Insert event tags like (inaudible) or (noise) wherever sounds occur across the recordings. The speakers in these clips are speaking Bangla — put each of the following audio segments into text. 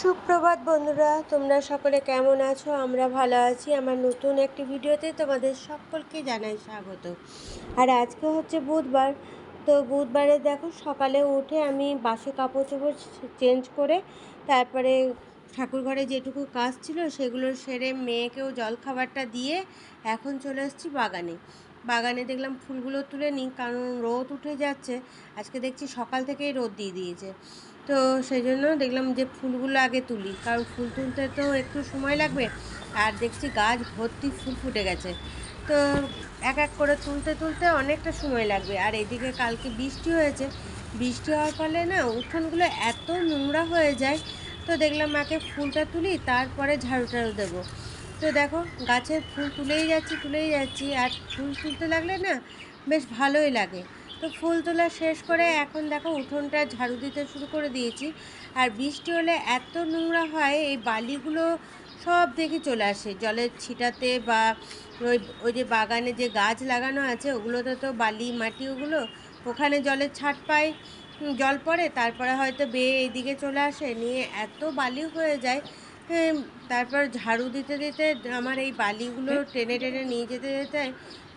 সুপ্রভাত বন্ধুরা, তোমরা সকলে কেমন আছো? আমরা ভালো আছি। আমার নতুন একটি ভিডিওতে তোমাদের সকলকে জানাই স্বাগত। আর আজকে হচ্ছে বুধবার। তো বুধবারে দেখো, সকালে উঠে আমি বাসে কাপড় চোপড় চেঞ্জ করে তারপরে ঠাকুর ঘরে যেটুকু কাজ ছিল সেগুলো সেরে মেয়েকেও জল খাবারটা দিয়ে এখন চলে এসেছি বাগানে। বাগানে দেখলাম ফুলগুলো তুলে নিই, কারণ রোদ উঠে যাচ্ছে। আজকে দেখছি সকাল থেকেই রোদ দিয়ে দিয়েছে। তো সেই জন্য দেখলাম যে ফুলগুলো আগে তুলি। কারণ ফুল তুলতে তো একটু সময় লাগবে আর দেখছি গাছ ভর্তি ফুল ফুটে গেছে। তো এক এক করে তুলতে তুলতে অনেকটা সময় লাগবে। আর এদিকে কালকে বৃষ্টি হয়েছে। বৃষ্টি হওয়ার ফলে না উঠোনগুলো এত নোংরা হয়ে যায়। তো দেখলাম মাকে ফুলটা তুলি, তারপরে ঝাড়ু টাড়ু দেবো। তো দেখো গাছের ফুল তুলেই যাচ্ছি তুলেই যাচ্ছি। আর ফুল তুলতে লাগলে না বেশ ভালোই লাগে। তো ফুল তোলা শেষ করে এখন দেখো উঠোনটা ঝাড়ু দিতে শুরু করে দিয়েছি। আর বৃষ্টি হলে এত নোংরা হয় এই বালিগুলো সব দেখে চলে আসে। জলের ছিটাতে বা ওই ওই যে বাগানে যে গাছ লাগানো আছে ওগুলোতে তো বালি মাটি ওগুলো ওখানে জলের ছাট পায় জল পড়ে তারপরে হয়তো বেয়ে এইদিকে চলে আসে। নিয়ে এত বালি হয়ে যায় তারপর ঝাড়ু দিতে দিতে আমার এই বালিগুলো টেনে টেনে নিয়ে যেতে যেতে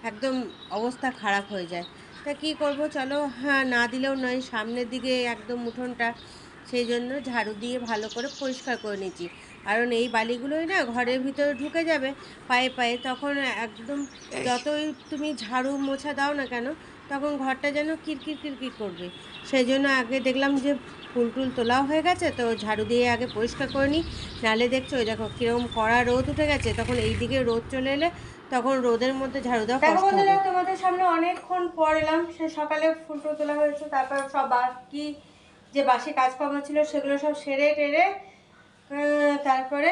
একদম অবস্থা খারাপ হয়ে যায়। তা কী করব? চলো হ্যাঁ না দিলেও নয়, সামনের দিকে একদম উঠোনটা। সেই জন্য ঝাড়ু দিয়ে ভালো করে পরিষ্কার করে নিচ্ছি। কারণ এই বালিগুলোই না ঘরের ভিতরে ঢুকে যাবে পায়ে পায়ে, তখন একদম যতই তুমি ঝাড়ু মোছা দাও না কেন, তখন ঘরটা যেন কিরকির কিরকির করবে। সেই জন্য আগে দেখলাম যে ফুল টুল তোলাও হয়ে গেছে, তো ঝাড়ু দিয়ে আগে পরিষ্কার করে নিই। নালে দেখছ, ওই দেখো কীরকম কড়া রোদ উঠে গেছে, তখন এই দিকে রোদ চলে এলে তখন রোদের মধ্যে ঝাড়ু দেওয়া কষ্ট হবে। তোমাদের সামনে অনেকক্ষণ পর এলাম। সে সকালে ফুল টুল তোলা হয়েছে তারপর সব বাকি যে বাসি কাজকর্ম ছিল সেগুলো সব সেরে টেরে তারপরে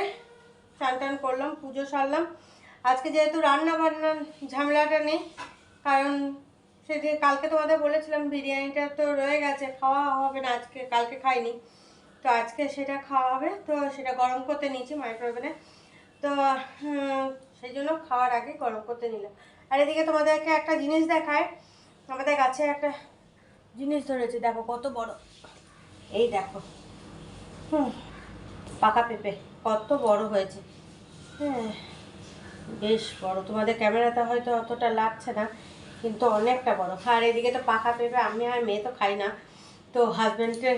চান টান করলাম পুজো সারলাম। আজকে যেহেতু রান্না বান্নার ঝামেলাটা নেই কারণ সেদিন কালকে তোমাদের বলেছিলাম বিরিয়ানিটা তো রয়ে গেছে খাওয়া হবে না আজকে কালকে খাইনি। তো আজকে সেটা খাওয়া হবে তো সেটা গরম করতে নিয়েছি মাইক্রোওভেনে তো সেই জন্য খাওয়ার আগে গরম করতে নিলাম। আর এদিকে তোমাদেরকে একটা জিনিস দেখায় আমাদের গাছে একটা জিনিস ধরেছে, দেখো কত বড়। এই দেখো। হুম, পাকা পেঁপে, কত বড় হয়েছে। হ্যাঁ বেশ বড়। তোমাদের ক্যামেরাতে হয়তো অতটা লাগছে না, কিন্তু অনেকটা বড়। আর এদিকে তো পাকা পেঁপে আমি আর মেয়ে তো খাই না। তো হাজব্যান্ডকে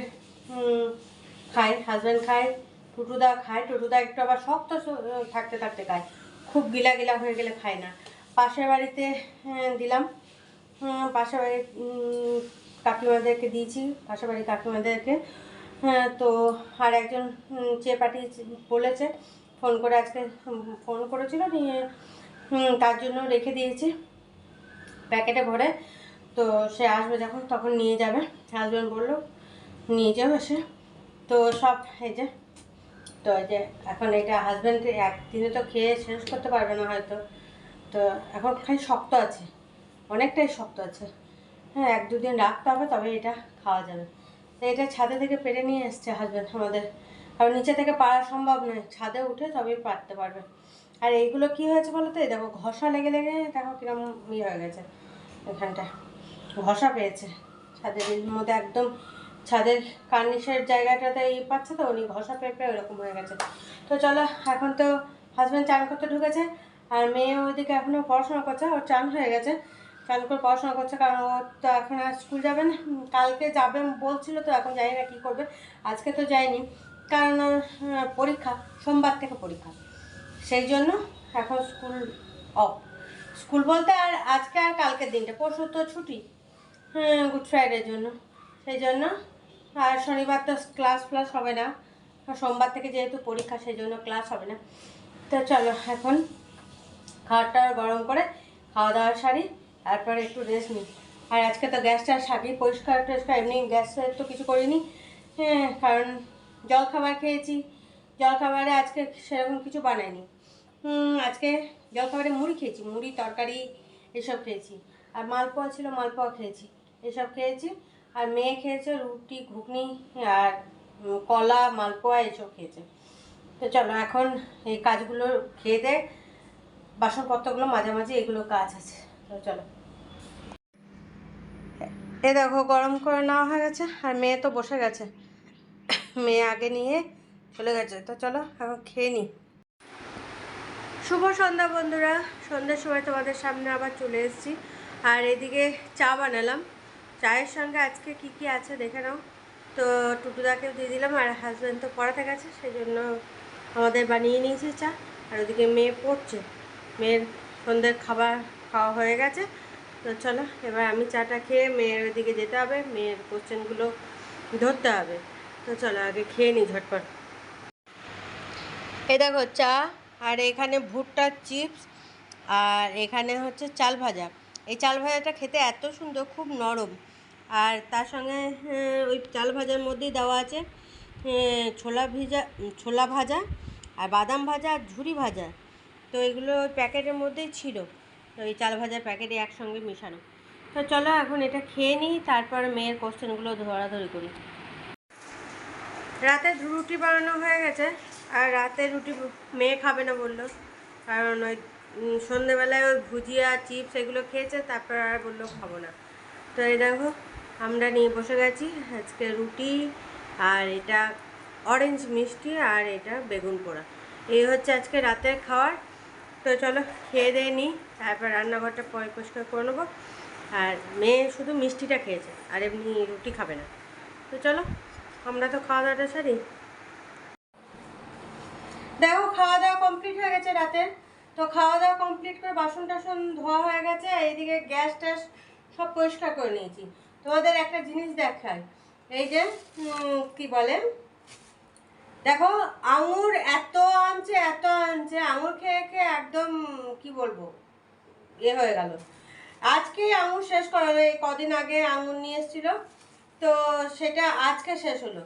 খাই হাজব্যান্ড খায়। টুটুদা খায় টুটুদা একটু আবার শক্ত থাকতে থাকতে খায়। খুব গিলা গিলা হয়ে গেলে খায় না। পাশের বাড়িতে হ্যাঁ, দিলাম। পাশের বাড়ির কাকিমাদেরকে দিয়েছি। পাশের বাড়ির কাকিমাদেরকে। হ্যাঁ তো আর একজন চেয়ে পাঠিয়েছে বলেছে ফোন করে আজকে ফোন করেছিল নিয়ে তার জন্য রেখে দিয়েছি প্যাকেটে ভরে। তো সে আসবে যখন তখন নিয়ে যাবে। হাজব্যান্ড বলল নিয়ে যাবে সে তো সব এই যে তো যে এখন এটা হাজব্যান্ডকে একদিনে তো খেয়ে শেষ করতে পারবে না হয়তো। তো এখন খালি শক্ত আছে। অনেকটাই শক্ত আছে। হ্যাঁ এক দুদিন রাখতে হবে তবে এটা খাওয়া যাবে। তো এটা ছাদে থেকে পেরে নিয়ে এসছে হাজব্যান্ড আমাদের। কারণ নিচে থেকে পারা সম্ভব নয়। ছাদে উঠে তবেই পারতে পারবে। আর এইগুলো কি হয়েছে বলো তো? এই দেখো, ঘষা লেগে লেগে দেখো কিরম ইয়ে হয়ে গেছে এখানটা। ঘষা পেয়েছে। ছাদের মধ্যে একদম ছাদের কার্নিশের জায়গাটাতে ই পাচ্ছে তো, উনি ঘষা পেঁপে ওরকম হয়ে গেছে। তো চলো, এখন তো হাজব্যান্ড চান করতে ঢুকেছে, আর মেয়ে ওইদিকে এখনও পড়াশোনা করছে, ওর চান হয়ে গেছে। চান করে পড়াশোনা করছে, কারণ ও তো এখন আর স্কুল যাবে না। কালকে যাবে বলছিল তো, এখন জানি না কী করবে। আজকে তো যায়নি, কারণ পরীক্ষা, সোমবার থেকে পরীক্ষা। সেই জন্য এখন স্কুল অফ স্কুল বলতে আর আজকে আর কালকের দিনটা, পরশু তো ছুটি। হ্যাঁ গুড ফ্রাইডের জন্য। সেই জন্য আর শনিবার তো ক্লাস ফ্লাস হবে না। সোমবার থেকে যেহেতু পরীক্ষা সেই জন্য ক্লাস হবে না। তো চলো এখন খাওয়াটা গরম করে খাওয়া দাওয়ার সারি, তারপরে একটু রেস্ট নিই। আর আজকে তো গ্যাসটা সারি পরিষ্কার টরিষ্কার, এমনি গ্যাসের তো কিছু করিনি। হ্যাঁ কারণ জল খাবার খেয়েছি। জল খাবারে আজকে সেরকম কিছু বানাইনি। আজকে জল খাবারে মুড়ি খেয়েছি, মুড়ি, তরকারি, এসব খেয়েছি। আর মালপোয়া ছিল, মালপোয়া খেয়েছি। এসব খেয়েছি। আর মেয়ে খেয়েছে রুটি, ঘুগনি আর কলা, মালপোয়া এসব খেয়েছে। তো চলো এখন এই কাজগুলো খেয়ে দেয় বাসনপত্রগুলো মাঝামাঝি এগুলো কাজ আছে। তো চলো। এ দেখো গরম করে নেওয়া হয়ে গেছে আর মেয়ে তো বসে গেছে। মেয়ে আগে নিয়ে চলে গেছে। তো চলো এখন খেয়ে নিই শুভ সন্ধ্যা বন্ধুরা। সন্ধ্যার সময় তোমাদের সামনে আবার চলে এসেছি। আর এদিকে চা বানালাম। চায়ের সঙ্গে আজকে কি কি আছে দেখে নাও। তো টুটুদাকেও দিয়ে দিলাম আর হাজব্যান্ড তো পড়াতে গেছে সেই জন্য আমাদের বানিয়ে নিয়েছি চা। আর ওদিকে মেয়ে পড়ছে, মেয়ের সন্ধ্যের খাবার খাওয়া হয়ে গেছে। তো চলো, এবার আমি চাটা খেয়ে মেয়ের ওদিকে যেতে হবে, মেয়ের কোশ্চেনগুলো ধরতে হবে। তো চলো আগে খেয়ে নিই ঝটপট। এ দেখো চা, আর এখানে ভুট্টার চিপস আর এখানে হচ্ছে চাল ভাজা। এই চাল ভাজাটা খেতে এত সুন্দর, খুব নরম। আর তার সঙ্গে ওই চাল ভাজার মধ্যেই দেওয়া আছে ছোলা ভিজা, ছোলা ভাজা আর বাদাম ভাজা আর ঝুরি ভাজা। তো এগুলো ওই প্যাকেটের মধ্যেই ছিল। তো এই চাল ভাজার প্যাকেটে একসঙ্গে মেশানো। তো চলো এখন এটা খেয়ে নিই, তারপর মেয়ের কোশ্চেনগুলো ধরাধরি করি। রাতে রুটি বানানো হয়ে গেছে, আর রাতে রুটি মেয়ে খাবে না বলল। কারণ ওই সন্ধেবেলায় ওই ভুজিয়া চিপস এগুলো খেয়েছে, তারপর আর বলল খাব না। তো এই দেখো, আমরা নিয়ে বসে গেছি, আজকে রুটি আর এটা অরেঞ্জ মিষ্টি আর এটা বেগুন পোড়া। এই হচ্ছে আজকে রাতের খাওয়ার। তো চলো, খেয়ে দিয়ে নিই, তারপর রান্নাঘরটা পয়, পরিষ্কার করে নেব। আর মেয়ে শুধু মিষ্টিটা খেয়েছে, আর এমনি রুটি খাবে না। তো চলো, আমরা তো খাওয়া দাওয়াটা সারি। দেখো, খাওয়া দাওয়া কমপ্লিট হয়ে গেছে রাতের। তো খাওয়া দাওয়া কমপ্লিট করে বাসন টাসন ধোয়া হয়ে গেছে, এইদিকে গ্যাস ট্যাস সব পরিষ্কার করে নিয়েছি। তোমাদের একটা জিনিস দেখাই, এই যে কি বলে? দেখো, আঙুর এত আনছে এত আনছে, আঙুর খেয়ে খেয়ে একদম, কি বলব, এ হয়ে গেল। আজকে আঙুর শেষ করা হলো, এই কদিন আগে আঙুর নিয়ে এসেছিল, তো সেটা আজকে শেষ হলো।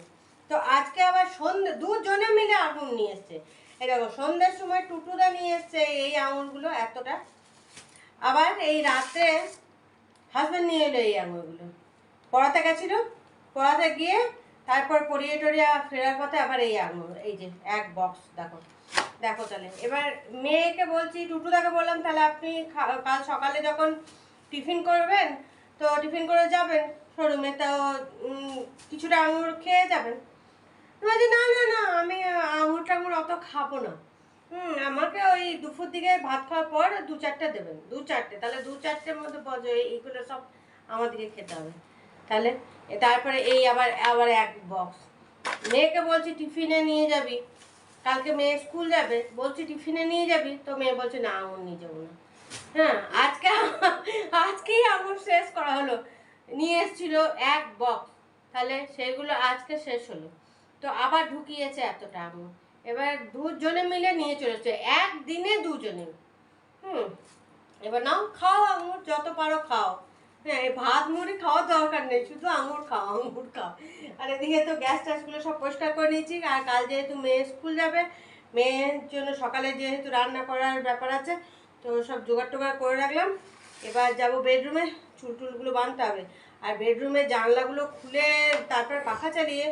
তো আজকে আবার সন্ধ্যে দুজনে মিলে আঙুর নিয়ে এসছে। এই দেখো, সন্ধ্যের সময় টুটুদা নিয়ে এসছে এই আঙুরগুলো এতটা। আবার এই রাতে হাজব্যান্ড নিয়ে এলো এই আঙুরগুলো। পড়াতে গেছিল, পড়াতে গিয়ে তারপর পড়িয়ে টরিয়ে ফেরার পথে আবার এই আঙুর, এই যে এক বক্স দেখো। দেখো তাহলে, এবার মেয়েকে বলছি, টুটুদাকে বললাম, তাহলে আপনি কাল সকালে যখন টিফিন করবেন, তো টিফিন করে যাবেন শোরুমে, তো কিছুটা আঙুর খেয়ে যাবেন। বলছি, না না না, আমি আঙুর টাঙুর অত খাব না। হুম, আমাকে ওই দুপুর দিকে ভাত খাওয়ার পর দু চারটে দেবেন, দু চারটে, তাহলে দু চারটের মধ্যে বজো এইগুলো সব আমাদেরকে খেতে হবে। তাহলে তারপরে এই আবার আবার এক বক্স মেয়েকে বলছি, টিফিনে নিয়ে যাবি? কালকে মেয়ে স্কুল যাবে? বলছি, টিফিনে নিয়ে যাবি? তো মেয়ে বলছে, না, আঙুর নিয়ে যাব না। হ্যাঁ আজকে আজকেই আঙুর শেষ করা হলো। নিয়ে এসেছিল এক বক্স তাহলে সেগুলো আজকে শেষ হলো। তো আবার ঢুকিয়েছে এতটা আঙুর এবার দুজনে মিলে নিয়ে চলেছে একদিনে দুজনে। হুম, এবার নাও খাও আঙুর, যত পারো খাও। হ্যাঁ এই ভাত মুড়ি খাওয়ার দরকার নেই, শুধু আঙুর খাও আঙুর খাও। আর এদিকে তো গ্যাস ট্যাসগুলো সব পরিষ্কার করে নিয়েছি। আর কাল যেহেতু মেয়ে স্কুল যাবে, মেয়ের জন্য সকালে যেহেতু রান্না করার ব্যাপার আছে, তো সব জোগাড় টোগাড় করে রাখলাম। এবার যাব বেডরুমে, চুল টুলগুলো বাঁধতে হবে। আর বেডরুমে জানলাগুলো খুলে তারপর পাখা চালিয়ে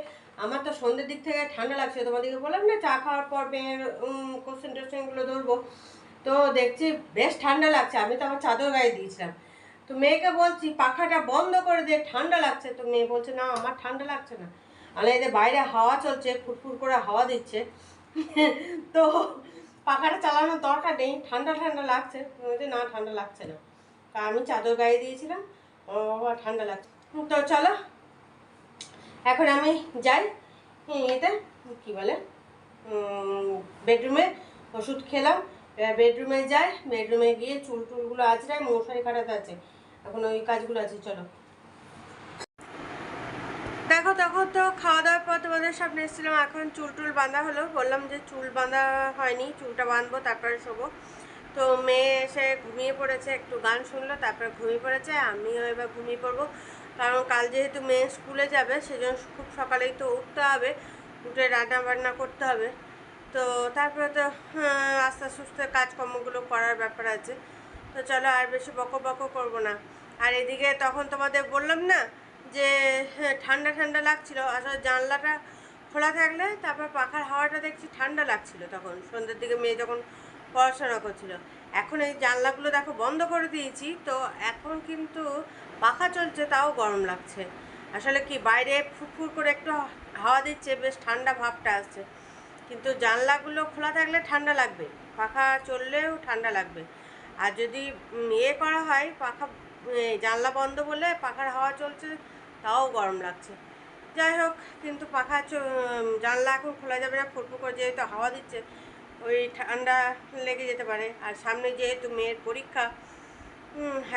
আমার তো সন্ধ্যের দিক থেকে ঠান্ডা লাগছে, তোমাদেরকে বললাম না, চা খাওয়ার পর মেয়ের কোশ্চেন টোশ্চেনগুলো ধরবো। তো দেখছি বেশ ঠান্ডা লাগছে, আমি তো আমার চাদর গায়ে দিয়েছিলাম। তো মেয়েকে বলছি, পাখাটা বন্ধ করে দে, ঠান্ডা লাগছে। তো মেয়ে বলছে, না, আমার ঠান্ডা লাগছে না। আর এদের বাইরে হাওয়া চলছে ফুটফুট করে হাওয়া দিচ্ছে। (laughs) তো পাখাটা চালানোর দরকার নেই, ঠান্ডা ঠান্ডা লাগছে। বলছি, না, ঠান্ডা লাগছে না। তা আমি চাদর গায়ে দিয়েছিলাম, ও ঠান্ডা লাগছে। তো চলো এখন আমি যাই। এতে কী বলে? বেডরুমে ওষুধ খেলাম। এবার বেডরুমে যাই। বেডরুমে গিয়ে চুল টুলগুলো আঁচড়ায় মশারি কাটাতে আছে এখন ওই কাজগুলো আছে, চলো। দেখো তখন তো, খাওয়া দাওয়ার পর তোমাদের সামনে এসেছিলাম। এখন চুল টুল বাঁধা হলো। বললাম যে চুল বাঁধা হয়নি, চুলটা বাঁধবো, তারপরে শোবো। তো মেয়ে এসে ঘুমিয়ে পড়েছে, একটু গান শুনলো, তারপরে ঘুমিয়ে পড়েছে, আমিও এবার ঘুমিয়ে পড়ব। কারণ কাল যেহেতু মেয়ে স্কুলে যাবে সেজন্য খুব সকালেই তো উঠতে হবে উঠে রান্না বান্না করতে হবে। তো তারপরে তো হ্যাঁ, আস্তে আস্তে কাজকর্মগুলো করার ব্যাপার আছে। তো চলো আর বেশি বকো বকো করব না। আর এদিকে তখন তোমাদের বললাম না যে হ্যাঁ, ঠান্ডা ঠান্ডা লাগছিল আসলে জানলাটা খোলা থাকলে তারপর পাখার হাওয়াটা দেখছি ঠান্ডা লাগছিল তখন। সন্ধ্যের দিকে মেয়ে যখন পড়াশোনা করছিল। এখন এই জানলাগুলো দেখো বন্ধ করে দিয়েছি তো এখন কিন্তু পাখা চলছে, তাও গরম লাগছে। আসলে কি, বাইরে ফুরফুর করে একটু হাওয়া দিচ্ছে, বেশ ঠান্ডা ভাবটা আসছে। কিন্তু জানলাগুলো খোলা থাকলে ঠান্ডা লাগবে, পাখা চললেও ঠান্ডা লাগবে। আর যদি ইয়ে করা হয়, পাখা জানলা বন্ধ বলে পাখার হাওয়া চলছে, তাও গরম লাগছে। যাই হোক, কিন্তু পাখা জানলা এখন খোলা যাবে না ফুটফু করে যেহেতু হাওয়া দিচ্ছে, ওই ঠান্ডা লেগে যেতে পারে। আর সামনে যেহেতু মেয়ের পরীক্ষা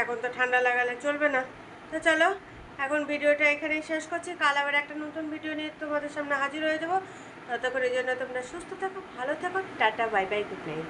এখন তো ঠান্ডা লাগালে চলবে না। তো চলো, এখন ভিডিওটা এখানেই শেষ করছি। কাল আবার একটা নতুন ভিডিও নিয়ে তোমাদের সামনে হাজির হয়ে যাব। ততক্ষণের জন্য তোমরা সুস্থ থাকো, ভালো থাকো, tata, bye bye good night